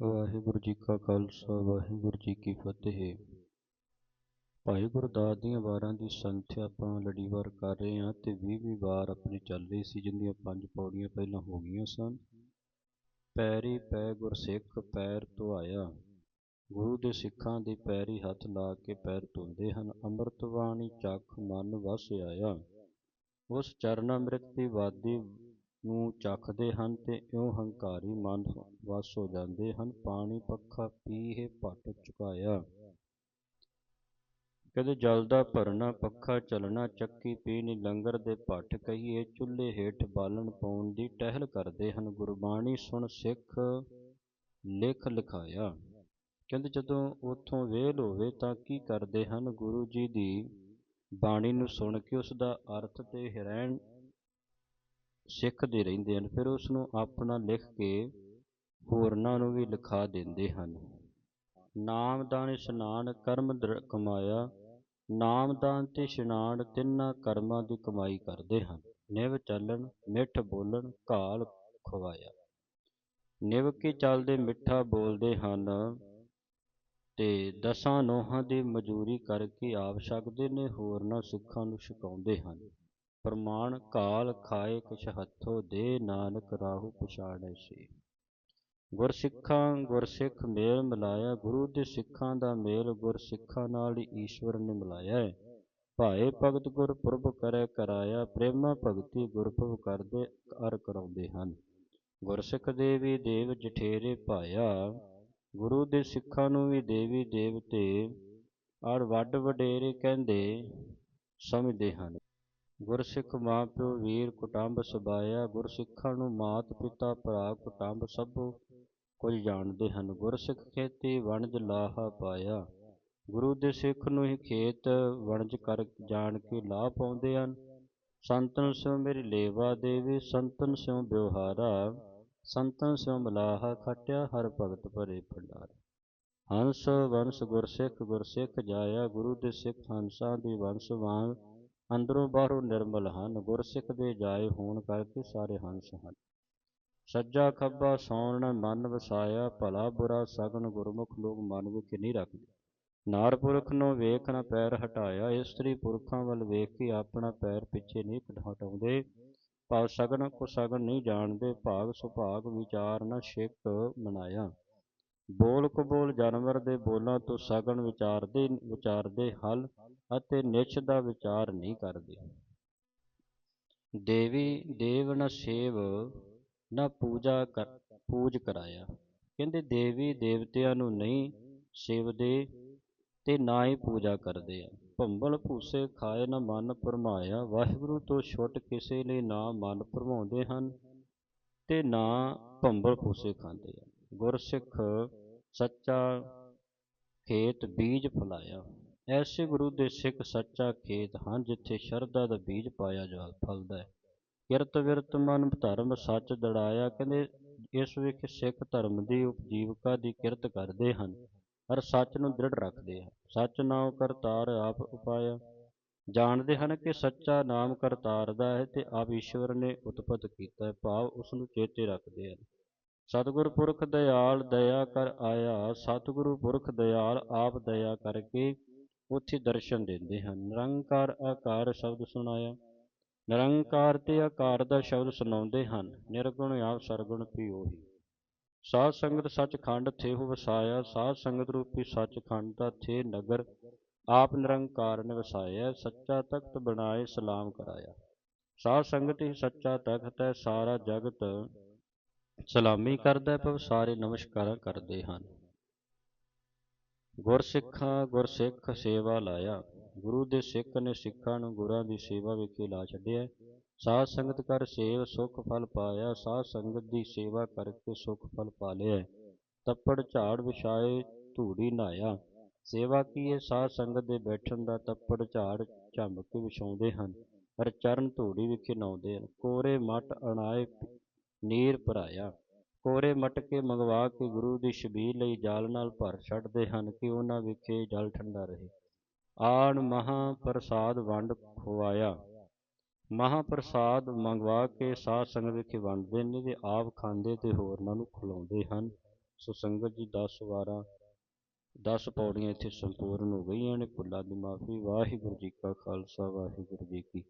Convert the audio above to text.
ਵਾਹਿਗੁਰੂ ਜੀ ਕਾ ਖਾਲਸਾ, ਵਾਹਿਗੁਰੂ ਜੀ ਕੀ ਫਤਿਹ। ਭਾਈ ਗੁਰਦਾਸ ਦੀਆਂ ਵਾਰਾਂ ਦੀ ਸੰਥਿਆ ਆਪਾਂ ਲੜੀਵਾਰ ਕਰ ਰਹੇ ਹਾਂ ਤੇ 20ਵੀਂ ਵਾਰ ਆਪਣੀ ਚੱਲ ਰਹੀ ਸੀ ਜਿੰਦੀਆਂ ਪੰਜ ਪੌੜੀਆਂ ਪਹਿਲਾਂ ਹੋ ਗਈਆਂ ਸਨ। ਪੈਰੀ ਪੈ ਗੁਰਸਿੱਖ, ਪੈਰ ਧੁਆਇਆ। ਗੁਰੂ ਦੇ ਸਿੱਖਾਂ ਦੀ ਪੈਰੀ ਹੱਥ ਲਾ ਕੇ ਪੈਰ ਧੋਂਦੇ ਹਨ। ਅੰਮ੍ਰਿਤ ਬਾਣੀ ਚੱਖ ਮਨ ਵਸ ਆਇਆ। ਉਸ ਚਰਨ ਅੰਮ੍ਰਿਤ ਦੀ ਵਾਦੀ ਨੂੰ ਚੱਖਦੇ ਹਨ ਤੇ ਇਉਂ ਹੰਕਾਰੀ ਮਨ ਵਸ ਹੋ ਜਾਂਦੇ ਹਨ। ਪਾਣੀ ਪੱਖਾ ਪੀਹੇ ਪਟ ਚੁਕਾਇਆ। ਕਦੇ ਜਲ ਦਾ ਭਰਨਾ, ਪੱਖਾ ਚੱਲਣਾ, ਚੱਕੀ ਪੀਣੀ, ਲੰਗਰ ਦੇ ਭੱਠ ਕਹੀਏ, ਚੁੱਲ੍ਹੇ ਹੇਠ ਬਾਲਣ ਪਾਉਣ ਦੀ ਟਹਿਲ ਕਰਦੇ ਹਨ। ਗੁਰਬਾਣੀ ਸੁਣ ਸਿੱਖ, ਲਿਖ ਲਿਖਾਇਆ। ਕਹਿੰਦੇ ਜਦੋਂ ਉਥੋਂ ਵੇਲ ਹੋਵੇ ਤਾਂ ਕੀ ਕਰਦੇ ਹਨ? ਗੁਰੂ ਜੀ ਦੀ ਬਾਣੀ ਨੂੰ ਸੁਣ ਕੇ ਉਸ ਦਾ ਅਰਥ ਤੇ ਹਿਰੈਣ ਸਿੱਖਦੇ ਰਹਿੰਦੇ ਹਨ, ਫਿਰ ਉਸਨੂੰ ਆਪਣਾ ਲਿਖ ਕੇ ਹੋਰਨਾਂ ਨੂੰ ਵੀ ਲਿਖਾ ਦਿੰਦੇ ਹਨ। ਨਾਮਦਾਨ, ਇਸ਼ਨਾਨ, ਕਰਮ ਕਮਾਇਆ। ਨਾਮਦਾਨ ਤੇ ਇਸ਼ਨਾਨ ਤਿੰਨਾਂ ਕਰਮਾਂ ਦੀ ਕਮਾਈ ਕਰਦੇ ਹਨ। ਨਿਵ ਚੱਲਣ, ਮਿੱਠ ਬੋਲਣ, ਘਾਲ ਖਵਾਇਆ। ਨਿਵ ਕੇ ਚੱਲਦੇ ਮਿੱਠਾ ਬੋਲਦੇ ਹਨ ਤੇ ਦਸਾਂ ਨੋਹਾਂ ਦੀ ਮਜ਼ਦੂਰੀ ਕਰਕੇ ਆਪ ਛਕਦੇ ਨੇ, ਹੋਰਨਾਂ ਸਿੱਖਾਂ ਨੂੰ ਛਕਾਉਂਦੇ ਹਨ। ਪ੍ਰਮਾਣ ਕਾਲ ਖਾਏ ਕੁਛ ਹੱਥੋਂ ਦੇ ਨਾਨਕ ਰਾਹੂ ਪਛਾੜੈ ਸੀ ਗੁਰਸਿੱਖਾਂ ਗੁਰਸਿੱਖ ਮੇਲ ਮਿਲਾਇਆ, ਗੁਰੂ ਦੇ ਸਿੱਖਾਂ ਦਾ ਮੇਲ ਗੁਰਸਿੱਖਾਂ ਨਾਲ ਹੀ ਈਸ਼ਵਰ ਨੇ ਮਿਲਾਇਆ ਹੈ। ਭਾਏ ਭਗਤ ਗੁਰਪੁਰਬ ਕਰੇ ਕਰਾਇਆ, ਪ੍ਰੇਮਾ ਭਗਤੀ ਗੁਰਪੁਰਬ ਕਰਦੇ ਅਰ ਕਰਾਉਂਦੇ ਹਨ। ਗੁਰਸਿੱਖ ਦੇਵੀ ਦੇਵ ਜਠੇਰੇ ਭਾਇਆ, ਗੁਰੂ ਦੇ ਸਿੱਖਾਂ ਨੂੰ ਵੀ ਦੇਵੀ ਦੇਵਤੇ ਔਰ ਵੱਡ ਵਡੇਰੇ ਕਹਿੰਦੇ, ਸਮਝਦੇ ਹਨ। ਗੁਰਸਿੱਖ ਮਾਂ ਪਿਓ ਵੀਰ ਕੁਟੰਬ ਸਬਾਇਆ ਗੁਰਸਿੱਖਾਂ ਨੂੰ ਮਾਤ ਪਿਤਾ ਭਰਾ ਕੁਟੰਬ ਸਭ ਕੁਝ ਜਾਣਦੇ ਹਨ। ਗੁਰਸਿੱਖ ਖੇਤੀ ਵਣਜ ਲਾਹਾ ਪਾਇਆ। ਗੁਰੂ ਦੇ ਸਿੱਖ ਨੂੰ ਹੀ ਖੇਤ ਵਣਜ ਕਰ ਜਾਣ ਕੇ ਲਾਹ ਪਾਉਂਦੇ ਹਨ। ਸੰਤਨ ਸਿਉ ਮੇਰੀ ਲੇਵਾ ਦੇਵੀ, ਸੰਤਨ ਸਿਉ ਬਿਵਹਾਰਾ, ਸੰਤਨ ਸਿਉ ਮਲਾਹਾ ਖਟਿਆ, ਹਰ ਭਗਤ ਭਰੇ ਭੰਡਾਰ। ਹੰਸ ਵੰਸ ਗੁਰਸਿੱਖ ਗੁਰਸਿੱਖ ਜਾਇਆ, ਗੁਰੂ ਦੇ ਸਿੱਖ ਹੰਸਾਂ ਦੀ ਵੰਸ ਵਾਂਗ ਅੰਦਰੋਂ ਬਾਹਰੋਂ ਨਿਰਮਲ ਹਨ, ਗੁਰਸਿੱਖ ਦੇ ਜਾਏ ਹੋਣ ਕਰਕੇ ਸਾਰੇ ਹੰਸ ਹਨ। ਸੱਜਾ ਖੱਬਾ ਸੌਣ ਮਨ ਵਸਾਇਆ, ਭਲਾ ਬੁਰਾ ਸਗਨ ਗੁਰਮੁਖ ਲੋਕ ਮਨ ਵਿੱਚ ਨਹੀਂ ਰੱਖਦੇ। ਨਾਰ ਪੁਰਖ ਨੂੰ ਵੇਖ ਨਾ ਪੈਰ ਹਟਾਇਆ, ਇਸਤਰੀ ਪੁਰਖਾਂ ਵੱਲ ਵੇਖ ਕੇ ਆਪਣਾ ਪੈਰ ਪਿੱਛੇ ਨਹੀਂ ਹਟਾਉਂਦੇ। ਭਾਵ ਸਗਨ ਕੋ ਸਗਨ ਨਹੀਂ ਜਾਣਦੇ ਭਾਗ ਸੁਭਾਗ ਵਿਚਾਰ ਨਾ ਛਿਕ ਮਨਾਇਆ। ਬੋਲ ਕਬੋਲ ਜਾਨਵਰ ਦੇ ਬੋਲਾਂ ਤੋਂ ਸਗਨ ਵਿਚਾਰਦੇ ਵਿਚਾਰਦੇ ਹਲ ਅਤੇ ਨਿਛ ਦਾ ਵਿਚਾਰ ਨਹੀਂ ਕਰਦੇ। ਦੇਵੀ, ਦੇਵ ਨ ਸੇਵ, ਨਾ ਪੂਜਾ ਕਰ, ਪੂਜ ਕਰਾਇਆ। ਕਹਿੰਦੇ ਦੇਵੀ ਦੇਵਤਿਆਂ ਨੂੰ ਨਹੀਂ ਸੇਵਦੇ ਤੇ ਨਾ ਹੀ ਪੂਜਾ ਕਰਦੇ ਆ। ਭੰਬਲ ਭੂਸੇ ਖਾਏ ਨਾ ਮਨ ਭਰਮਾਇਆ। ਵਾਹਿਗੁਰੂ ਤੋਂ ਛੁੱਟ ਕਿਸੇ ਲਈ ਨਾ ਮਨ ਭਰਮਾਉਂਦੇ ਹਨ ਤੇ ਨਾ ਭੰਬਲ ਭੂਸੇ ਖਾਂਦੇ ਆ। ਗੁਰਸਿੱਖ ਸੱਚਾ ਖੇਤ ਬੀਜ ਫਲਾਇਆ। ਐਸੇ ਗੁਰੂ ਦੇ ਸਿੱਖ ਸੱਚਾ ਖੇਤ ਹਨ ਜਿੱਥੇ ਸ਼ਰਧਾ ਦਾ ਬੀਜ ਪਾਇਆ ਜਾ ਫਲਦਾ ਹੈ। ਕਿਰਤ ਵਿਰਤ ਮਨ ਧਰਮ ਸੱਚ ਦੜਾਇਆ। ਕਹਿੰਦੇ ਇਸ ਵਿੱਚ ਸਿੱਖ ਧਰਮ ਦੀ ਉਪਜੀਵਕਾ ਦੀ ਕਿਰਤ ਕਰਦੇ ਹਨ ਪਰ ਸੱਚ ਨੂੰ ਦ੍ਰਿੜ ਰੱਖਦੇ ਹਨ। ਸੱਚ ਨਾਮ ਕਰਤਾਰ ਆਪ ਉਪਾਇਆ। ਜਾਣਦੇ ਹਨ ਕਿ ਸੱਚਾ ਨਾਮ ਕਰਤਾਰ ਦਾ ਹੈ ਤੇ ਆਪ ਈਸ਼ਵਰ ਨੇ ਉਤਪਤ ਕੀਤਾ ਹੈ। ਭਾਵ ਉਸ ਨੂੰ ਚੇਤੇ ਰੱਖਦੇ ਹਨ। ਸਤਿਗੁਰ ਪੁਰਖ ਦਇਆਲ ਦਇਆ ਕਰ ਆਇਆ, ਸਤਿਗੁਰੂ ਪੁਰਖ ਦਇਆਲ ਆਪ ਦਇਆ ਕਰਕੇ ਉੱਥੇ ਦਰਸ਼ਨ ਦਿੰਦੇ ਹਨ। ਨਿਰੰਕਾਰ ਆਕਾਰ ਸ਼ਬਦ ਸੁਣਾਇਆ। ਨਿਰੰਕਾਰ ਤੇ ਆਕਾਰ ਦਾ ਸ਼ਬਦ ਸੁਣਾਉਂਦੇ ਹਨ। ਨਿਰਗੁਣ ਆਪ ਸਰਗੁਣ ਪੀ ਉਹੀ ਸਾਧ ਸੰਗਤ ਸੱਚਖੰਡ ਥੇ ਹੋ ਵਸਾਇਆ, ਸਾਧ ਸੰਗਤ ਰੂਪੀ ਸੱਚਖੰਡ ਦਾ ਥੇ ਨਗਰ ਆਪ ਨਿਰੰਕਾਰ ਨੇ ਵਸਾਇਆ ਸੱਚਾ ਤਖਤ ਬਣਾਏ, ਸਲਾਮ ਕਰਾਇਆ। ਸਾਧ ਸੰਗਤ ਹੀ ਸੱਚਾ ਤਖਤ ਹੈ, ਸਾਰਾ ਜਗਤ ਸਲਾਮੀ ਕਰਦਾ ਪਰ ਸਾਰੇ ਨਮਸਕਾਰਾਂ ਕਰਦੇ ਹਨ। ਗੁਰਸਿੱਖਾਂ, ਗੁਰਸਿੱਖ ਸੇਵਾ ਲਾਇਆ। ਗੁਰੂ ਦੇ ਸਿੱਖ ਨੇ ਸਿੱਖਾਂ ਨੂੰ ਗੁਰਾਂ ਦੀ ਸੇਵਾ ਵਿਖੇ ਲਾ ਛੱਡਿਆ। ਸਾਧ ਸੰਗਤ ਕਰ ਸੇਵ, ਸੁਖ ਫਲ ਪਾਇਆ। ਸਾਧ ਸੰਗਤ ਦੀ ਸੇਵਾ ਕਰਕੇ ਸੁਖ ਫਲ ਪਾ ਲਿਆ। ਤੱਪੜ ਝਾੜ ਵਿਛਾਏ, ਧੂੜੀ ਨਾਇਆ ਸੇਵਾ ਕੀ ਹੈ? ਸਾਧ ਸੰਗਤ ਦੇ ਬੈਠਣ ਦਾ ਤੱਪੜ ਝਾੜ ਝੰਮ ਕੇ ਵਿਛਾਉਂਦੇ ਹਨ। ਪਰ ਚਰਨ ਧੂੜੀ ਵਿਖੇ ਨਾਉਂਦੇ ਹਨ। ਕੋਰੇ ਮਟ ਅਣਾਏ ਨੀਰ ਭਰਾਇਆ। ਕੋਰੇ ਮਟਕੇ ਮੰਗਵਾ ਕੇ ਗੁਰੂ ਦੀ ਛਬੀਲ ਲਈ ਜਲ ਨਾਲ ਭਰ ਛੱਡਦੇ ਹਨ ਕਿ ਉਹਨਾਂ ਵਿਖੇ ਜਲ ਠੰਡਾ ਰਹੇ। ਆਣ ਮਹਾ ਪ੍ਰਸਾਦ ਵੰਡ ਖਵਾਇਆ ਮਹਾ ਪ੍ਰਸਾਦ ਮੰਗਵਾ ਕੇ ਸਾਧ ਸੰਗਤ ਵਿਖੇ ਵੰਡਦੇ ਨੇ ਤੇ ਆਪ ਖਾਂਦੇ ਤੇ ਹੋਰਨਾਂ ਨੂੰ ਖਿਲਾਉਂਦੇ ਹਨ। ਸੋ ਸੰਗਤ ਜੀ ਦਸ ਵਾਰਾਂ, ਦਸ ਪੌੜੀਆਂ ਇੱਥੇ ਸੰਪੂਰਨ ਹੋ ਗਈਆਂ ਨੇ। ਭੁੱਲਾਂ ਦੀ ਮਾਫ਼ੀ। ਵਾਹਿਗੁਰੂ ਜੀ ਕਾ ਖਾਲਸਾ, ਵਾਹਿਗੁਰੂ ਜੀ ਕੀ